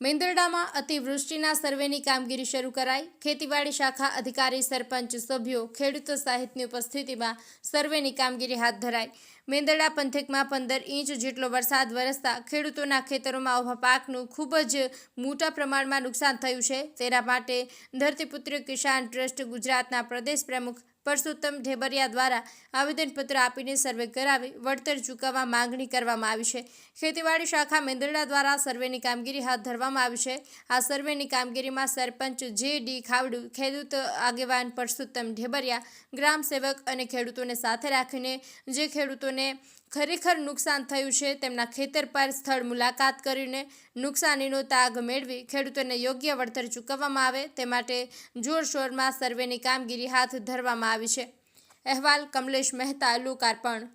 મેંદરડામાં અતિવૃષ્ટિના સર્વેની કામગીરી શરૂ કરાઈ. ખેતીવાડી શાખા અધિકારી, સરપંચ, સભ્યો, ખેડૂતો સહિતની ઉપસ્થિતિમાં સર્વેની કામગીરી હાથ ધરાઈ. મેંદરડા પંથકમાં પંદર ઇંચ જેટલો વરસાદ વરસતા ખેડૂતોના ખેતરોમાં ઊભા પાકનું ખૂબ જ મોટા પ્રમાણમાં નુકસાન થયું છે. તેના માટે ધરતીપુત્ર કિસાન ટ્રસ્ટ ગુજરાતના પ્રદેશ પ્રમુખ પરસોત્તમ ઢેબરિયા દ્વારા આવેદનપત્ર આપીને સર્વે કરાવી વળતર ચૂકવવા માંગણી કરવામાં આવી છે. ખેતીવાડી શાખા મેંદરડા દ્વારા સર્વેની કામગીરી હાથ ધરવામાં આવી છે. આ સર્વેની કામગીરીમાં સરપંચ જે ડી ખાવડુ, ખેડૂત આગેવાન પરસોત્તમ ઢેબરિયા, ગ્રામ સેવક અને ખેડૂતોને સાથે રાખીને જે ખેડૂતોને ખરેખર નુકસાન થયું છે તેમના ખેતર પર સ્થળ મુલાકાત કરીને નુકસાનીનો તાગ મેળવી ખેડૂતોને યોગ્ય વળતર ચૂકવવામાં આવે તે માટે જોરશોરમાં સર્વેની કામગીરી હાથ ધરવામાં આવી છે. અહેવાલ કમલેશ મહેતા લોકાર્પણ